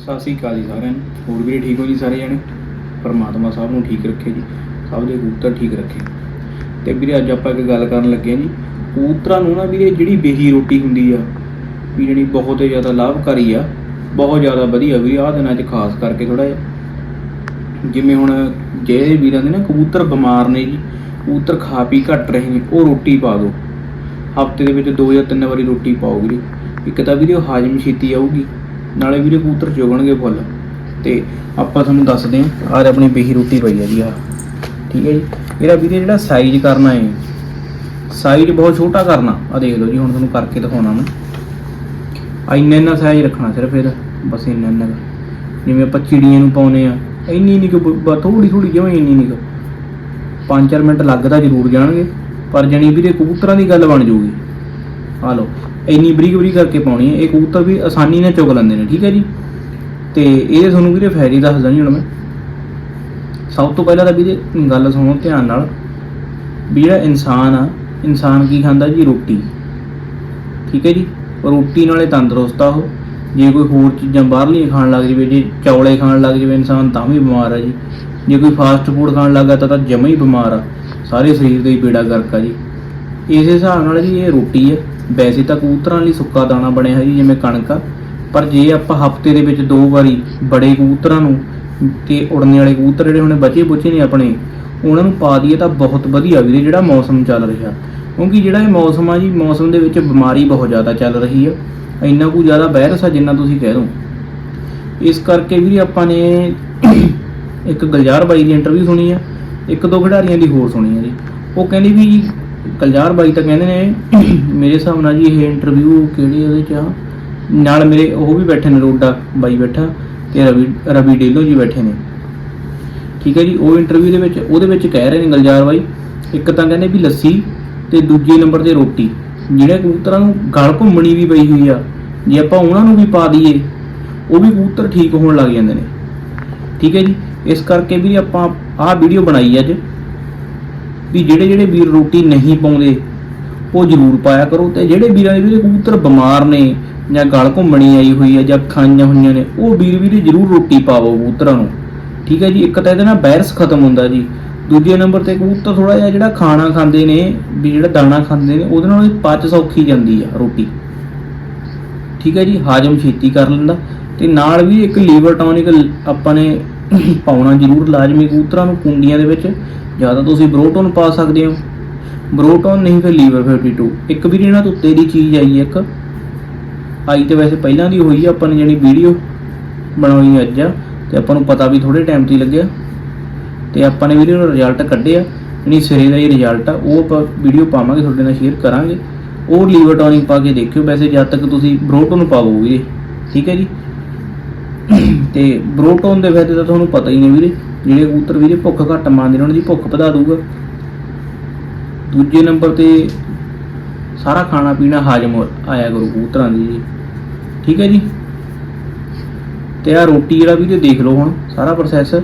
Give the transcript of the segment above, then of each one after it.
ਸਤਿ ਸ੍ਰੀ ਅਕਾਲ ਜੀ ਸਾਰਿਆਂ ਨੂੰ। ਹੋਰ ਵੀ ਠੀਕ ਹੋ ਜੀ ਸਾਰੇ ਜਣੇ? ਪਰਮਾਤਮਾ ਸਭ ਨੂੰ ਠੀਕ ਰੱਖੇ ਜੀ। ਸਭ ਦੇ ਕਬੂਤਰ ਠੀਕ ਰੱਖੇ। ਤੇ ਵੀਰੇ ਅੱਜ ਆਪਾਂ ਇੱਕ ਗੱਲ ਕਰਨ ਲੱਗੇ ਹਾਂ ਜੀ। ਕਬੂਤਰਾਂ ਨੂੰ ਨਾ ਵੀਰੇ ਜਿਹੜੀ ਬੇਹੀ ਰੋਟੀ ਹੁੰਦੀ ਆ, ਵੀ ਜਿਹੜੀ ਬਹੁਤ ਹੀ ਜ਼ਿਆਦਾ ਲਾਭਕਾਰੀ ਆ, ਬਹੁਤ ਜ਼ਿਆਦਾ ਵਧੀਆ ਵੀ ਆਹ ਦਿਨਾਂ 'ਚ ਖਾਸ ਕਰਕੇ ਥੋੜਾ ਜਿਹਾ। ਜਿਵੇਂ ਹੁਣ ਜਿਹੜੇ ਵੀਰਾਂ ਦੇ ਨਾ ਕਬੂਤਰ ਬਿਮਾਰ ਨੇ ਜੀ, ਕਬੂਤਰ ਖਾ ਪੀ ਘਟ ਰਹੇ ਨੇ, ਉਹ ਰੋਟੀ ਪਾ ਦਿਓ। ਹਫ਼ਤੇ ਦੇ ਵਿੱਚ ਦੋ ਜਾਂ ਤਿੰਨ ਵਾਰੀ ਰੋਟੀ ਪਾਓ ਵੀਰੇ। ਇੱਕ ਤਾਂ ਵੀਰੇ ਉਹ ਹਾਜ਼ਮ ਛੇਤੀ ਆਊਗੀ। ਨਾਲੇ ਵੀਰੇ ਕਬੂਤਰ ਚੁਗਣਗੇ ਫੁੱਲ। ਤੇ ਆਪਾਂ ਤੁਹਾਨੂੰ ਦੱਸਦੇ ਹਾਂ, ਆਹ ਆਪਣੀ ਬੇਹੀ ਰੋਟੀ ਪਈ ਹੈ ਜੀ ਆ ਠੀਕ ਹੈ ਜੀ? ਇਹਦਾ ਵੀਰੇ ਜਿਹੜਾ ਸਾਈਜ਼ ਕਰਨਾ ਹੈ ਸਾਈਜ਼ ਬਹੁਤ ਛੋਟਾ ਕਰਨਾ। ਆ ਦੇਖ ਲਓ ਜੀ, ਹੁਣ ਤੁਹਾਨੂੰ ਕਰਕੇ ਦਿਖਾਉਣਾ ਮੈਂ। ਆ ਇੰਨਾ ਇੰਨਾ ਸਾਈਜ਼ ਰੱਖਣਾ ਸਿਰਫ ਇਹਦਾ, ਬਸ ਇੰਨਾ ਇੰਨਾ ਕੁ। ਜਿਵੇਂ ਆਪਾਂ ਚਿੜੀਆਂ ਨੂੰ ਪਾਉਨੇ ਆ ਇੰਨੀ ਨਹੀਂ ਕਿ ਥੋੜੀ ਥੋੜੀ ਜਿਵੇਂ ਇੰਨੀ ਨਹੀਂ ਕੁ। ਪੰਜ ਚਾਰ ਮਿੰਟ ਲੱਗਦਾ ਜ਼ਰੂਰ ਜਾਣਗੇ, ਪਰ ਜਣੀ ਵੀਰੇ ਕਬੂਤਰਾਂ ਦੀ ਗੱਲ ਬਣ ਜਾਊਗੀ। ਆ ਲਓ। ਇੰਨੀ ਬਰੀਕ ਬਰੀਕ ਕਰਕੇ ਪਾਉਣੀ ਹੈ। ਇਹ ਕਬੂਤਰ ਵੀ ਆਸਾਨੀ ਨਾਲ ਚੁਗ ਲੈਂਦੇ ਨੇ, ਠੀਕ ਹੈ ਜੀ? ਤੇ ਇਹ ਤੁਹਾਨੂੰ ਵੀਰੇ ਫਾਇਦੇ ਦੱਸਦਾ ਜੀ ਹੁਣ ਮੈਂ। ਸਭ ਤੋਂ ਪਹਿਲਾਂ ਤਾਂ ਵੀਰੇ ਗੱਲ ਸੁਣੋ ਧਿਆਨ ਨਾਲ। ਵੀ ਜਿਹੜਾ ਇਨਸਾਨ ਆ, ਇਨਸਾਨ ਕੀ ਖਾਂਦਾ ਜੀ? ਰੋਟੀ। ਠੀਕ ਹੈ ਜੀ? ਰੋਟੀ ਨਾਲੇ ਤੰਦਰੁਸਤ ਆ ਉਹ। ਜੇ ਕੋਈ ਹੋਰ ਚੀਜ਼ਾਂ ਬਾਹਰਲੀਆਂ ਖਾਣ ਲੱਗ ਜਾਵੇ, ਜੇ ਚੌਲੇ ਖਾਣ ਲੱਗ ਜਾਵੇ ਇਨਸਾਨ, ਤਾਂ ਵੀ ਬਿਮਾਰ ਆ ਜੀ। ਜੇ ਕੋਈ ਫਾਸਟ ਫੂਡ ਖਾਣ ਲੱਗਾ ਤਾਂ ਤਾਂ ਜਮਾ ਹੀ ਬਿਮਾਰ ਆ। ਸਾਰੇ ਸਰੀਰ ਦੇ ਹੀ ਬੇੜਾ ਗਰਕ ਆ ਜੀ। ਇਸ ਹਿਸਾਬ ਨਾਲ ਜੀ ਇਹ ਰੋਟੀ ਹੈ ਵੈਸੇ ਤਾਂ ਕਬੂਤਰਾਂ ਲਈ ਸੁੱਕਾ ਦਾਣਾ ਬਣਿਆ ਹੈ ਜੀ ਜਿਵੇਂ ਕਣਕ ਆ, ਪਰ ਜੇ ਆਪਾਂ ਹਫ਼ਤੇ ਦੇ ਵਿੱਚ ਦੋ ਵਾਰੀ ਬੜੇ ਕਬੂਤਰਾਂ ਨੂੰ ਤੇ ਉੜਨੇ ਵਾਲੇ ਕਬੂਤਰ ਜਿਹੜੇ ਹੁਣੇ ਬਚੇ ਬੁਚੇ ਨੇ ਆਪਣੇ, ਉਹਨਾਂ ਨੂੰ ਪਾ ਦਈਏ ਤਾਂ ਬਹੁਤ ਵਧੀਆ ਵੀਰੇ ਜਿਹੜਾ ਮੌਸਮ ਚੱਲ ਰਿਹਾ। ਕਿਉਂਕਿ ਜਿਹੜਾ ਇਹ ਮੌਸਮ ਆ ਜੀ, ਮੌਸਮ ਦੇ ਵਿੱਚ ਬਿਮਾਰੀ ਬਹੁਤ ਜ਼ਿਆਦਾ ਚੱਲ ਰਹੀ ਆ, ਇੰਨਾ ਕੁ ਜ਼ਿਆਦਾ ਵਾਇਰਸ ਆ ਜਿੰਨਾ ਤੁਸੀਂ ਕਹਿ ਦੋ। ਇਸ ਕਰਕੇ ਵੀਰੇ ਆਪਾਂ ਨੇ ਇੱਕ ਗਲਜਾਰ ਬਾਈ ਦੀ ਇੰਟਰਵਿਊ ਸੁਣੀ ਆ, ਇੱਕ ਦੋ ਖਿਡਾਰੀਆਂ ਦੀ ਹੋਰ ਸੁਣੀ ਆ ਜੀ। ਉਹ ਕਹਿੰਦੀ ਵੀ ਗਲਜਾਰ ਬਾਈ ਤਾਂ ਕਹਿੰਦੇ ਨੇ, ਮੇਰੇ ਹਿਸਾਬ ਨਾਲ ਜੀ ਇਹ ਇੰਟਰਵਿਊ ਕਿਹੜੀ ਉਹਦੇ ਚ? ਆ ਨਾਲ ਮੇਰੇ ਉਹ ਵੀ ਬੈਠੇ ਨੇ, ਰੋਡਾ ਬਾਈ ਬੈਠਾ ਤੇ ਰਵੀ ਰਵੀ ਡੇਲੋ ਜੀ ਬੈਠੇ ਨੇ। ਠੀਕ ਹੈ ਜੀ, ਉਹ ਇੰਟਰਵਿਊ ਦੇ ਵਿੱਚ, ਉਹਦੇ ਵਿੱਚ ਕਹਿ ਰਹੇ ਨੇ ਗਲਜਾਰ ਬਾਈ, ਇੱਕ ਤਾਂ ਕਹਿੰਦੇ ਵੀ ਲੱਸੀ ਤੇ ਦੂਜੇ ਨੰਬਰ ਤੇ ਰੋਟੀ, ਜਿਹੜੇ ਕਬੂਤਰਾਂ ਨੂੰ ਗਲ ਘੁੰਮਣੀ ਵੀ ਪਈ ਹੋਈ ਆ, ਜੇ ਆਪਾਂ ਉਹਨਾਂ ਨੂੰ ਵੀ ਪਾ ਦਈਏ, ਉਹ ਵੀ ਕਬੂਤਰ ਠੀਕ ਹੋਣ ਲੱਗ ਜਾਂਦੇ ਨੇ। ਠੀਕ ਹੈ ਜੀ, ਇਸ ਕਰਕੇ ਵੀ ਆਪਾਂ ਆਹ ਵੀਡੀਓ ਬਣਾਈ ਅੱਜ। ਵੀ ਜਿਹੜੇ ਜਿਹੜੇ ਵੀਰ ਰੋਟੀ ਨਹੀਂ ਪਾਉਂਦੇ, ਉਹ ਜ਼ਰੂਰ ਪਾਇਆ ਕਰੋ ਤੇ ਜਿਹੜੇ ਵੀਰਾਂ ਦੇ ਵੀਰੇ ਕਬੂਤਰ ਬਿਮਾਰ ਨੇ ਜਾਂ ਗਲ ਘੁੰਮਣੀ ਆਈ ਹੋਈ ਹੈ ਜਾਂ ਖਾਈਆਂ ਹੋਈਆਂ ਨੇ, ਉਹ ਵੀਰ ਵੀਰੇ ਜ਼ਰੂਰ ਰੋਟੀ ਪਾਵੋ ਕਬੂਤਰਾਂ ਨੂੰ। ਠੀਕ ਹੈ ਜੀ, ਇੱਕ ਤਾਂ ਇਹਦੇ ਨਾਲ ਵਾਇਰਸ ਖਤਮ ਹੁੰਦਾ ਜੀ। ਦੂਜੇ ਨੰਬਰ ਤੇ ਕਬੂਤਰ ਥੋੜਾ ਜਿਹਾ ਜਿਹੜਾ ਖਾਣਾ ਖਾਂਦੇ ਨੇ, ਵੀ ਜਿਹੜਾ ਦਾਣਾ ਖਾਂਦੇ ਨੇ, ਉਹਦੇ ਨਾਲ ਪਚ ਸੌਖੀ ਜਾਂਦੀ ਆ ਰੋਟੀ। ਠੀਕ ਹੈ ਜੀ, ਹਾਜਮ ਛੇਤੀ ਕਰ ਲੈਂਦਾ। ਤੇ ਨਾਲ ਵੀ ਇੱਕ ਲੀਵਰ ਟੌਨਿਕ ਆਪਾਂ ਨੇ ਪਾਉਣਾ ਜ਼ਰੂਰ ਲਾਜ਼ਮੀ ਕਬੂਤਰਾਂ ਨੂੰ ਕੁੰਡੀਆਂ ਦੇ ਵਿੱਚ। ਜਾਂ ਤਾਂ ਤੁਸੀਂ ਬਰੋਟੋਨ ਪਾ ਸਕਦੇ ਹੋ। ਬਰੋਟੋਨ ਨਹੀਂ ਫਿਰ ਲੀਵਰ 52 ਇੱਕ ਵੀ ਇਹਨਾਂ ਤੋਂ ਤੇਰੀ ਚੀਜ਼ ਆਈ ਇੱਕ। ਆਈ ਤੇ ਵੈਸੇ ਪਹਿਲਾਂ ਦੀ ਹੋਈ ਆ, ਆਪਾਂ ਨੇ ਜਿਹੜੀ ਵੀਡੀਓ ਬਣਾਉਣੀ ਅੱਜ ਆ, ਤੇ ਆਪਾਂ ਨੂੰ ਪਤਾ ਵੀ ਥੋੜੇ ਟਾਈਮ ਤੇ ਲੱਗਿਆ। ਤੇ ਆਪਾਂ ਨੇ ਵੀਰੇ ਦਾ ਰਿਜ਼ਲਟ ਕੱਢਿਆ ਜਿਹੜੀ ਸਿਰੇ ਦਾ ਹੀ ਰਿਜ਼ਲਟ ਆ, ਉਹ ਆਪਾਂ ਵੀਡੀਓ ਪਾਵਾਂਗੇ, ਤੁਹਾਡੇ ਨਾਲ ਸ਼ੇਅਰ ਕਰਾਂਗੇ। ਉਹ ਲੀਵਰ ਟੌਨਿਕ ਪਾ ਕੇ ਦੇਖਿਓ, ਵੈਸੇ ਜਦ ਤੱਕ ਤੁਸੀਂ ਬਰੋਟੋਨ ਪਾਵੋ ਵੀਰੇ ਠੀਕ ਹੈ ਜੀ। ਤੇ ਬਰੋਟੋਨ ਦੇ ਫਾਇਦੇ ਤਾਂ ਤੁਹਾਨੂੰ ਪਤਾ ਹੀ ਨੇ ਵੀਰੇ। ਜਿਹੜੇ ਕਬੂਤਰ ਵੀਰੇ ਭੁੱਖ ਘੱਟ ਮੰਨਦੇ ਨੇ, ਉਹਨਾਂ ਦੀ ਭੁੱਖ ਵਧਾ ਦੂਗਾ ਦੂਜੇ ਨੰਬਰ ਤੇ ਸਾਰਾ ਖਾਣਾ ਪੀਣਾ ਹਾਜ਼ਮ ਹੋ- ਆਇਆ ਕਰੂ ਕਬੂਤਰਾਂ ਦੀ ਜੀ। ਠੀਕ ਹੈ ਜੀ? ਤੇ ਆ ਰੋਟੀ ਜਿਹੜਾ ਵੀਰੇ ਦੇਖ ਲਓ ਹੁਣ, ਸਾਰਾ ਪ੍ਰੋਸੈਸ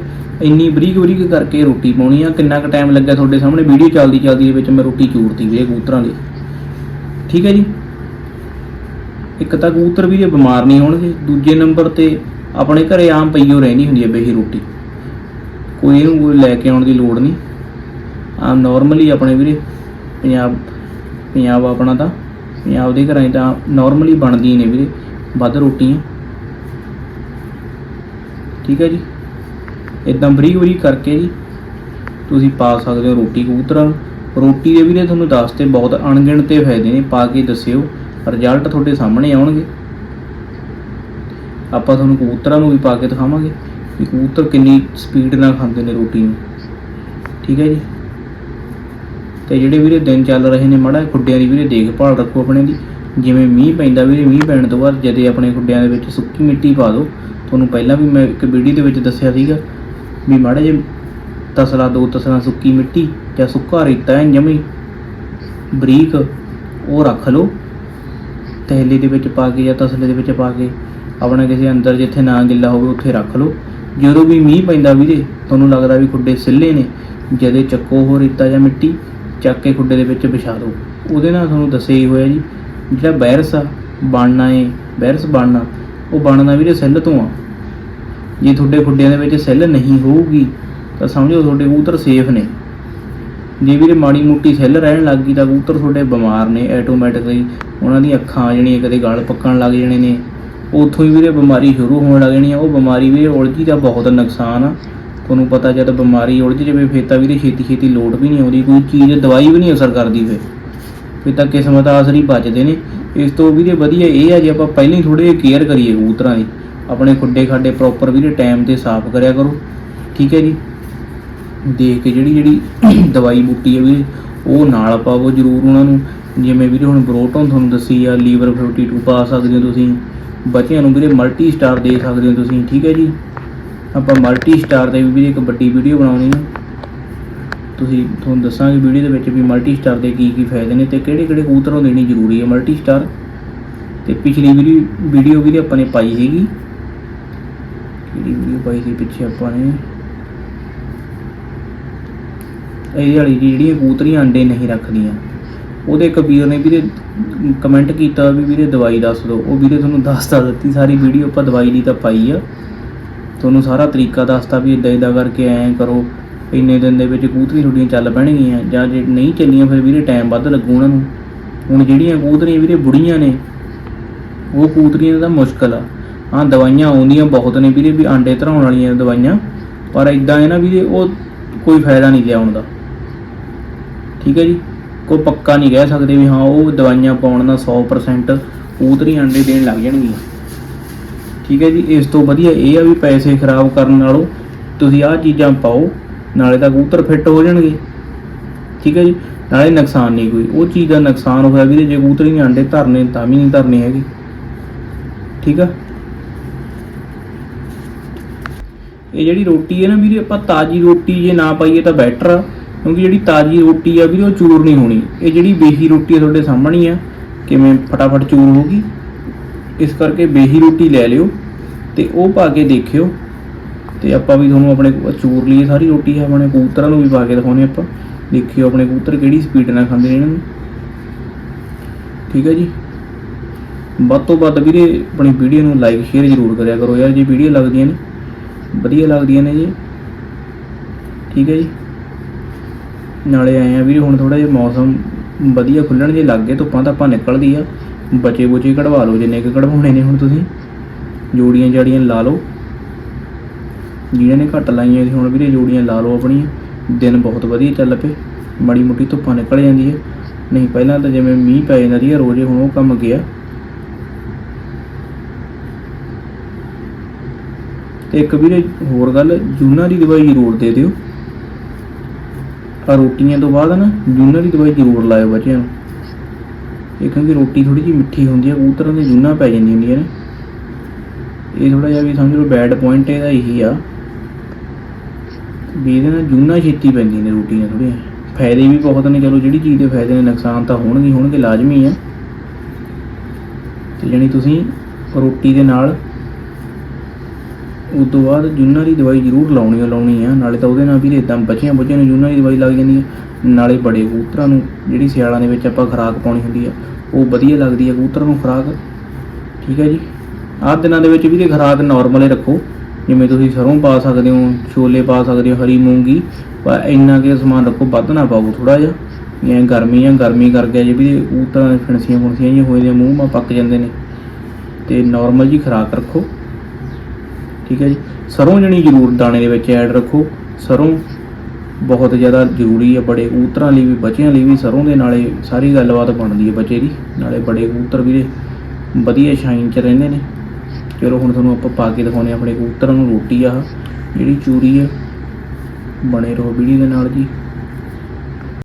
ਇੰਨੀ ਬਰੀਕ ਬਰੀਕ ਕਰਕੇ ਰੋਟੀ ਪਾਉਣੀ ਆ, ਕਿੰਨਾ ਕੁ ਟਾਈਮ ਲੱਗਿਆ ਤੁਹਾਡੇ ਸਾਹਮਣੇ? ਵੀਡੀਓ ਚੱਲਦੀ ਚੱਲਦੀ ਦੇ ਵਿੱਚ ਮੈਂ ਰੋਟੀ ਚੂਰਤੀ ਵੀਰੇ ਕਬੂਤਰਾਂ ਦੀ। ਠੀਕ ਹੈ ਜੀ? ਇੱਕ ਤਾਂ ਕਬੂਤਰ ਵੀਰੇ ਬਿਮਾਰ ਨਹੀਂ ਹੋਣਗੇ, ਦੂਜੇ ਨੰਬਰ ਤੇ ਆਪਣੇ ਘਰੇ ਆਮ ਪਈਓ ਰਹਿਣੀ ਹੁੰਦੀ ਹੈ ਬੇਹੀ ਰੋਟੀ। ਕੋਈ ਇਹਨੂੰ ਕੋਈ ਲੈ ਕੇ ਆਉਣ ਦੀ ਲੋੜ ਨਹੀਂ। ਆ ਨਾਰਮਲੀ ਆਪਣੇ ਵੀਰੇ, ਪੰਜਾਬ ਪੰਜਾਬ ਆਪਣਾ ਤਾਂ, ਪੰਜਾਬ ਦੇ ਘਰਾਂ 'ਚ ਤਾਂ ਨਾਰਮਲੀ ਬਣਦੀਆਂ ਨੇ ਵੀਰੇ, ਵੱਧ ਰੋਟੀਆਂ। ਠੀਕ ਹੈ ਜੀ? ਇਦਾਂ ਬਰੀਕ ਬਰੀਕ ਕਰਕੇ ਜੀ, ਤੁਸੀਂ ਪਾ ਸਕਦੇ ਹੋ ਰੋਟੀ ਕਬੂਤਰਾਂ ਨੂੰ। ਰੋਟੀ ਦੇ ਵੀਰੇ ਤੁਹਾਨੂੰ ਦੱਸਤੇ ਬਹੁਤ ਅਣਗਿਣਤੇ ਫਾਇਦੇ ਨੇ, ਪਾ ਕੇ ਦੱਸਿਓ ਰਿਜ਼ਲਟ ਤੁਹਾਡੇ ਸਾਹਮਣੇ ਆਉਣਗੇ। ਆਪਾਂ ਤੁਹਾਨੂੰ ਕਬੂਤਰਾਂ ਨੂੰ ਵੀ ਪਾ ਕੇ ਦਿਖਾਵਾਂਗੇ। ਵੀ ਕਬੂਤਰ ਕਿੰਨੀ ਸਪੀਡ ਨਾਲ ਖਾਂਦੇ ਨੇ ਰੋਟੀ ਨੂੰ। ਠੀਕ ਹੈ ਜੀ? ਤੇ ਜਿਹੜੇ ਵੀਰੇ ਦਿਨ ਚੱਲ ਰਹੇ ਨੇ, ਮੜਾ ਖੁੱਡਿਆਂ ਦੀ ਵੀਰੇ ਦੇਖਭਾਲ ਰੱਖੋ ਆਪਣੇ ਦੀ। ਜਿਵੇਂ ਮੀਂਹ ਪੈਂਦਾ ਵੀਰੇ, ਮੀਂਹ ਪੈਣ ਤੋਂ ਬਾਅਦ ਜਦੇ ਆਪਣੇ ਖੁੱਡਿਆਂ ਦੇ ਵਿੱਚ ਸੁੱਕੀ ਮਿੱਟੀ ਪਾ ਦਿਓ ਤੁਹਾਨੂੰ ਪਹਿਲਾਂ ਵੀ ਮੈਂ ਇੱਕ ਵੀਡੀਓ ਦੇ ਵਿੱਚ ਦੱਸਿਆ ਸੀਗਾ ਵੀ ਮਾੜਾ ਜੇ ਤਸਲਾ ਦੋ ਤਸਲਾ ਸੁੱਕੀ ਮਿੱਟੀ ਜਾਂ ਸੁੱਕਾ ਰੇਤਾ ਹੈ ਜਮੀ ਬਰੀਕ, ਉਹ ਰੱਖ ਲਓ। ਤਹਿਲੀ ਦੇ ਵਿੱਚ ਪਾ ਕੇ ਜਾਂ ਤਸਲੇ ਦੇ ਵਿੱਚ ਪਾ ਕੇ ਆਪਣਾ ਕਿਸੇ ਅੰਦਰ ਜਿੱਥੇ ਨਾ ਗਿੱਲਾ ਹੋਵੇ, ਉੱਥੇ ਰੱਖ ਲਓ। ਜਦੋਂ ਵੀ ਮੀਂਹ ਪੈਂਦਾ ਵੀਰੇ, ਤੁਹਾਨੂੰ ਲੱਗਦਾ ਵੀ ਖੁੱਡੇ ਸਿੱਲੇ ਨੇ, ਜਦੇ ਚੱਕੋ ਉਹ ਰੇਤਾ ਜਾਂ ਮਿੱਟੀ, ਚੱਕ ਕੇ ਖੁੱਡੇ ਦੇ ਵਿੱਚ ਵਿਛਾ ਦਿਓ। ਉਹਦੇ ਨਾਲ ਤੁਹਾਨੂੰ ਦੱਸਿਆ ਹੀ ਹੋਇਆ ਜੀ, ਜਿਹੜਾ ਵਾਇਰਸ ਆ, ਬਣਨਾ ਏ ਵਾਇਰਸ ਬਣਨਾ, ਉਹ ਬਣਨਾ ਵੀਰੇ ਸੈੱਲ ਤੋਂ ਆ। ਜੇ ਤੁਹਾਡੇ ਖੁੱਡਿਆਂ ਦੇ ਵਿੱਚ ਸੈੱਲ ਨਹੀਂ ਹੋਊਗੀ, ਤਾਂ ਸਮਝੋ ਤੁਹਾਡੇ ਕਬੂਤਰ ਸੇਫ ਨੇ। ਜੇ ਵੀਰੇ ਮਾੜੀ ਮੋਟੀ ਸੈੱਲ ਰਹਿਣ ਲੱਗ ਗਈ, ਤਾਂ ਕਬੂਤਰ ਤੁਹਾਡੇ ਬਿਮਾਰ ਨੇ ਆਟੋਮੈਟਿਕਲੀ ਉਹਨਾਂ ਦੀਆਂ ਅੱਖਾਂ ਆ ਜਾਣੀਆਂ ਕਦੇ ਗਲ ਪੱਕਣ ਲੱਗ ਜਾਣੇ ਨੇ ਉੱਥੋਂ ਹੀ ਵੀਰੇ ਬਿਮਾਰੀ ਸ਼ੁਰੂ ਹੋਣ ਲੱਗ ਜਾਣੀ ਆ। ਉਹ ਬਿਮਾਰੀ ਵੀਰੇ ਉਲਝੀ ਦਾ ਬਹੁਤ ਨੁਕਸਾਨ ਆ। ਤੁਹਾਨੂੰ ਪਤਾ ਜਦ ਬਿਮਾਰੀ ਉਲਝ ਜਾਵੇ, ਫਿਰ ਤਾਂ ਵੀਰੇ ਛੇਤੀ ਛੇਤੀ ਲੋੜ ਵੀ ਨਹੀਂ ਆਉਂਦੀ। ਕੋਈ ਚੀਜ਼, ਦਵਾਈ ਵੀ ਨਹੀਂ ਅਸਰ ਕਰਦੀ ਫਿਰ। ਫਿਰ ਤਾਂ ਕਿਸਮਤ ਆਸਰੀ ਬਚਦੇ ਨੇ। ਇਸ ਤੋਂ ਵੀਰੇ ਵਧੀਆ ਇਹ ਆ ਜੇ ਆਪਾਂ ਪਹਿਲਾਂ ਹੀ ਥੋੜੇ ਕੇਅਰ ਕਰੀਏ ਕਬੂਤਰਾਂ ਦੀ। ਆਪਣੇ ਖੁੱਡੇ ਖਾਡੇ ਪ੍ਰੋਪਰ ਵੀਰੇ ਟਾਈਮ ਤੇ ਸਾਫ਼ ਕਰਿਆ ਕਰੋ। ਠੀਕ ਹੈ ਜੀ? ਦੇਖ ਕੇ ਜਿਹੜੀ ਜਿਹੜੀ ਦਵਾਈ ਬੂਟੀ ਹੈ ਵੀਰੇ, ਉਹ ਨਾਲ ਪਾਵੋ ਜ਼ਰੂਰ ਉਹਨਾਂ ਨੂੰ। ਜਿਵੇਂ ਵੀਰੇ ਹੁਣ ਬਰੋਟਨ ਤੁਹਾਨੂੰ ਦੱਸੀ ਆ, ਲੀਵਰ 52 ਪਾ ਸਕਦੇ ਹੋ ਤੁਸੀਂ। ਬੱਚਿਆਂ ਨੂੰ ਵੀਰੇ ਮਲਟੀ ਸਟਾਰ ਦੇ ਸਕਦੇ ਹੋ ਤੁਸੀਂ, ਠੀਕ ਹੈ ਜੀ? ਆਪਾਂ ਮਲਟੀ ਸਟਾਰ ਤੇ ਵੀ ਵੀਰੇ ਇੱਕ ਵੱਡੀ ਵੀਡੀਓ ਬਣਾਉਣੀ ਹੈ ਤੁਸੀਂ, ਤੁਹਾਨੂੰ ਦੱਸਾਂਗੇ ਵੀਡੀਓ ਦੇ ਵਿੱਚ ਵੀ ਮਲਟੀ ਸਟਾਰ ਦੇ ਕੀ ਕੀ ਫਾਇਦੇ ਨੇ ਤੇ ਕਿਹੜੇ ਕਿਹੜੇ ਕਬੂਤਰ ਨੂੰ ਦੇਣੀ ਜ਼ਰੂਰੀ ਹੈ ਮਲਟੀ ਸਟਾਰ ਤੇ ਪਿਛਲੀ ਵੀਡੀਓ ਵੀਡੀਓ ਵੀ ਆਪਾਂ ਨੇ ਪਾਈ ਸੀਗੀ। ਕਿਹੜੀ ਵੀਡੀਓ ਪਾਈ ਸੀ ਪਿੱਛੇ ਆਪਾਂ ਨੇ? ਇਹ ਵਾਲੀ ਜਿਹੜੀਆਂ ਕਬੂਤਰੀਆਂ ਅੰਡੇ ਨਹੀਂ ਰੱਖਦੀਆਂ। ਉਹਦੇ ਇੱਕ ਵੀਰ ਨੇ ਵੀਰੇ ਕਮੈਂਟ ਕੀਤਾ ਵੀ ਵੀਰੇ ਦਵਾਈ ਦੱਸ ਦਿਓ। ਉਹ ਵੀਰੇ ਤੁਹਾਨੂੰ ਦੱਸਤਾ ਦਿੱਤੀ, ਸਾਰੀ ਵੀਡੀਓ ਆਪਾਂ ਦਵਾਈ ਦੀ ਤਾਂ ਪਾਈ ਆ। ਤੁਹਾਨੂੰ ਸਾਰਾ ਤਰੀਕਾ ਦੱਸਤਾ ਵੀ ਇਦਾਂ ਇਦਾਂ ਕਰਕੇ ਐਂ ਕਰੋ, ਇੰਨੇ ਦਿਨ ਦੇ ਵਿੱਚ ਕਬੂਤਰੀ ਤੁਹਾਡੀਆਂ ਚੱਲ ਪੈਣਗੀਆਂ ਜਾਂ ਜੇ ਨਹੀਂ ਚੱਲੀਆਂ ਫਿਰ ਵੀਰੇ ਟਾਈਮ ਵੱਧ ਲੱਗੂ ਉਹਨਾਂ ਨੂੰ। ਹੁਣ ਜਿਹੜੀਆਂ ਕੂਤਰੀਆਂ ਵੀਰੇ ਬੁੜੀਆਂ ਨੇ, ਉਹ ਕਬੂਤਰੀਆਂ ਦਾ ਮੁਸ਼ਕਲ ਆ। ਹਾਂ, ਦਵਾਈਆਂ ਆਉਂਦੀਆਂ ਬਹੁਤ ਨੇ ਵੀਰੇ ਵੀ ਆਂਡੇ ਧਰਾਉਣ ਵਾਲੀਆਂ ਦਵਾਈਆਂ, ਪਰ ਇਦਾਂ ਹੈ ਨਾ ਵੀਰੇ ਉਹ ਕੋਈ ਫਾਇਦਾ ਨਹੀਂ ਗਿਆ ਦਾ। ਠੀਕ ਹੈ ਜੀ? ਕੋਈ ਪੱਕਾ ਨਹੀਂ ਕਹਿ ਸਕਦੇ ਵੀ ਹਾਂ, ਉਹ ਦਵਾਈਆਂ ਪਾਉਣ ਨਾਲ 100% ਕਬੂਤਰੀ ਅੰਡੇ ਦੇਣ ਲੱਗ ਜਾਣਗੀਆਂ। ਠੀਕ ਹੈ ਜੀ, ਇਸ ਤੋਂ ਵਧੀਆ ਇਹ ਆ ਵੀ ਪੈਸੇ ਖਰਾਬ ਕਰਨ ਨਾਲੋਂ ਤੁਸੀਂ ਆਹ ਚੀਜ਼ਾਂ ਪਾਓ, ਨਾਲੇ ਤਾਂ ਕਬੂਤਰ ਫਿੱਟ ਹੋ ਜਾਣਗੇ। ਠੀਕ ਹੈ ਜੀ, ਨਾਲੇ ਨੁਕਸਾਨ ਨਹੀਂ ਕੋਈ। ਉਹ ਚੀਜ਼ ਦਾ ਨੁਕਸਾਨ ਹੋਇਆ ਵੀਰੇ ਜੇ ਕਬੂਤਰੀ ਨੇ ਆਂਡੇ ਧਰਨੇ, ਤਾਂ ਵੀ ਨਹੀਂ ਧਰਨੇ ਹੈਗੇ। ਠੀਕ ਆ? ਇਹ ਜਿਹੜੀ ਰੋਟੀ ਹੈ ਨਾ ਵੀਰੇ, ਆਪਾਂ ਤਾਜੀ ਰੋਟੀ ਜੇ ਨਾ ਪਾਈਏ ਤਾਂ ਬੈਟਰ ਆ। ਕਿਉਂਕਿ ਜਿਹੜੀ ਤਾਜੀ ਰੋਟੀ ਆ ਵੀ ਉਹ ਚੂਰ ਨਹੀਂ ਹੋਣੀ। ਇਹ ਜਿਹੜੀ ਬੇਹੀ ਰੋਟੀ ਆ ਤੁਹਾਡੇ ਸਾਹਮਣੇ ਆ, ਕਿਵੇਂ ਫਟਾਫਟ ਚੂਰ ਹੋਗੀ ਇਸ ਕਰਕੇ ਬੇਹੀ ਰੋਟੀ ਲੈ ਲਿਓ ਤੇ ਉਹ ਪਾ ਕੇ ਦੇਖਿਓ। ਤੇ ਆਪਾਂ ਵੀ ਤੁਹਾਨੂੰ ਆਪਣੇ ਚੂਰ ਲਈ ਸਾਰੀ ਰੋਟੀ, ਆਪਣੇ ਕਬੂਤਰਾਂ ਨੂੰ ਵੀ ਪਾ ਕੇ ਦਿਖਾਉਣੇ ਆਪਾਂ। ਦੇਖਿਓ ਆਪਣੇ ਕਬੂਤਰ ਕਿਹੜੀ ਸਪੀਡ ਨਾਲ ਖਾਂਦੇ ਨੇ ਇਹਨਾਂ ਨੂੰ। ਠੀਕ ਹੈ ਜੀ? ਵੱਧ ਤੋਂ ਵੱਧ ਵੀਰੇ, ਆਪਣੀ ਵੀਡੀਓ ਨੂੰ ਲਾਈਕ ਸ਼ੇਅਰ ਜ਼ਰੂਰ ਕਰਿਆ ਕਰੋ ਯਾਰ। ਜੇ ਵੀਡੀਓ ਲੱਗਦੀਆਂ ਨੇ, ਵਧੀਆ ਲੱਗਦੀਆਂ ਨੇ ਜੀ। ਠੀਕ ਹੈ ਜੀ? ਨਾਲੇ ਆਏ ਆ ਵੀਰੇ, ਹੁਣ ਥੋੜਾ ਜਿਹਾ ਮੌਸਮ ਵਧੀਆ ਖੁੱਲਣ ਜੇ ਲੱਗ ਗਏ, ਧੁੱਪਾਂ ਤਾਂ ਆਪਾਂ ਨਿਕਲਦੀ ਆ ਬਚੇ ਬੁਚੇ ਕਢਵਾ ਲਓ, ਜਿੰਨੇ ਕੁ ਕਢਵਾਉਣੇ ਨੇ ਹੁਣ ਤੁਸੀਂ। ਜੋੜੀਆਂ ਜੜੀਆਂ ਲਾ ਲਓ। ਜਿਹਨਾਂ ਨੇ ਘੱਟ ਲਾਈਆਂ ਸੀ, ਹੁਣ ਵੀਰੇ ਜੋੜੀਆਂ ਲਾ ਲਓ ਆਪਣੀਆਂ। ਦਿਨ ਬਹੁਤ ਵਧੀਆ ਚੱਲ ਪਏ। ਮਾੜੀ ਮੋਟੀ ਧੁੱਪਾਂ ਨਿਕਲ ਜਾਂਦੀ ਹੈ ਨਹੀਂ, ਪਹਿਲਾਂ ਤਾਂ ਜਿਵੇਂ ਮੀਂਹ ਪੈ ਜਾਂਦਾ ਸੀ ਰੋਜ਼ ਹੁਣ ਉਹ ਕੰਮ ਗਿਆ। ਤੇ ਇੱਕ ਵੀਰੇ ਹੋਰ ਗੱਲ, ਜੂਨਾ ਦੀ ਦਵਾਈ ਜ਼ਰੂਰ ਦੇ ਦਿਓ। ਪਰ ਰੋਟੀਆਂ ਤੋਂ ਬਾਅਦ ਨਾ ਜੂਨਾਂ ਦੀ ਦਵਾਈ ਜ਼ਰੂਰ ਲਾਇਓ ਬੱਚਿਆਂ ਨੂੰ। ਇਹ ਕਿਉਂਕਿ ਰੋਟੀ ਥੋੜੀ ਜਿਹੀ ਮਿੱਠੀ ਹੁੰਦੀ ਹੈ ਕਬੂਤਰਾਂ ਦੇ ਜੂਨਾਂ ਪੈ ਜਾਂਦੀਆਂ ਹੁੰਦੀਆਂ ਨੇ। ਇਹ ਥੋੜਾ ਜਿਹਾ ਵੀ ਸਮਝ ਲਓ ਬੈਡ ਪੁਆਇੰਟ ਇਹਦਾ ਇਹੀ ਆ ਵੀ ਇਹਦੇ ਨਾਲ ਜੂਨਾ ਛੇਤੀ ਪੈਂਦੀਆਂ ਨੇ ਰੋਟੀਆਂ ਥੋੜੀਆਂ ਫਾਇਦੇ ਵੀ ਬਹੁਤ ਨੇ, ਚਲੋ ਜਿਹੜੀ ਚੀਜ਼ ਦੇ ਫਾਇਦੇ ਨੇ, ਨੁਕਸਾਨ ਤਾਂ ਹੋਣਗੇ ਹੋਣਗੇ, ਲਾਜ਼ਮੀ ਆ। ਤੇ ਜਾਣੀ ਤੁਸੀਂ ਰੋਟੀ ਦੇ ਨਾਲ ਉਸ ਤੋਂ ਬਾਅਦ ਜੂਨਾਂ ਦੀ ਦਵਾਈ ਜ਼ਰੂਰ ਲਾਉਣੀ ਆ ਲਾਉਣੀ ਆ। ਨਾਲੇ ਤਾਂ ਉਹਦੇ ਨਾਲ ਵੀ ਇਦਾਂ ਬੱਚਿਆਂ ਬੱਚਿਆਂ ਨੂੰ ਜੂਨਾਂ ਦੀ ਦਵਾਈ ਲੱਗ ਜਾਂਦੀ ਹੈ ਨਾਲੇ ਬੜੇ ਕਬੂਤਰਾਂ ਨੂੰ, ਜਿਹੜੀ ਸਿਆਲਾਂ ਦੇ ਵਿੱਚ ਆਪਾਂ ਖੁਰਾਕ ਪਾਉਣੀ ਹੁੰਦੀ ਆ, ਉਹ ਵਧੀਆ ਲੱਗਦੀ ਹੈ ਕਬੂਤਰਾਂ ਨੂੰ ਖੁਰਾਕ। ਠੀਕ ਹੈ ਜੀ? ਆਹ ਦਿਨਾਂ ਦੇ ਵਿੱਚ ਵੀ ਤੇ ਖੁਰਾਕ ਨਾਰਮਲ ਹੀ ਰੱਖੋ। ਜਿਵੇਂ ਤੁਸੀਂ ਸਰੋਂ ਪਾ ਸਕਦੇ ਹੋ, ਛੋਲੇ ਪਾ ਸਕਦੇ ਹੋ, ਹਰੀ ਮੂੰਗੀ, ਪਰ ਇੰਨਾ ਕਿ ਸਮਾਨ ਰੱਖੋ, ਵੱਧ ਨਾ ਪਾਓ ਥੋੜਾ ਜਿਹਾ। ਜਾਂ ਗਰਮੀ ਆ, ਗਰਮੀ ਕਰਕੇ ਗਿਆ ਜੇ ਵੀ ਕਬੂਤਰਾਂ ਦੇ ਫਿਣਸੀਆਂ ਫੁਣਸੀਆਂ ਜਿਹੀਆਂ ਹੋ ਜਾਂਦੀਆਂ ਮੂੰਹ ਮਾ ਪੱਕ ਜਾਂਦੇ ਨੇ। ਤੇ ਨਾਰਮਲ ਜੀ ਖੁਰਾਕ ਰੱਖੋ। ਠੀਕ ਹੈ ਜੀ। ਸਰੋਂ ਜਣੀ ਜ਼ਰੂਰ ਦਾਣੇ ਦੇ ਵਿੱਚ ਐਡ ਰੱਖੋ। ਸਰੋਂ ਬਹੁਤ ਜ਼ਿਆਦਾ ਜ਼ਰੂਰੀ ਹੈ। ਬੜੇ ਕਬੂਤਰਾਂ ਲਈ ਵੀ, ਬੱਚਿਆਂ ਲਈ ਵੀ ਸਰੋਂ ਦੇ ਨਾਲੇ ਸਾਰੀ ਗੱਲਬਾਤ ਬਣਦੀ ਹੈ ਬੱਚੇ ਦੀ। ਨਾਲੇ ਬੜੇ ਕਬੂਤਰ ਵੀਰੇ ਵਧੀਆ ਸ਼ਾਈਨ 'ਚ ਰਹਿੰਦੇ ਨੇ। ਚਲੋ ਹੁਣ ਤੁਹਾਨੂੰ ਆਪਾਂ ਪਾ ਕੇ ਦਿਖਾਉਂਦੇ ਹਾਂ ਆਪਣੇ ਕਬੂਤਰਾਂ ਨੂੰ ਰੋਟੀ ਆ ਜਿਹੜੀ ਚੂਰੀ ਆ ਬਣੇ ਰਹੋ ਵੀਡੀਓ ਦੇ ਨਾਲ ਜੀ।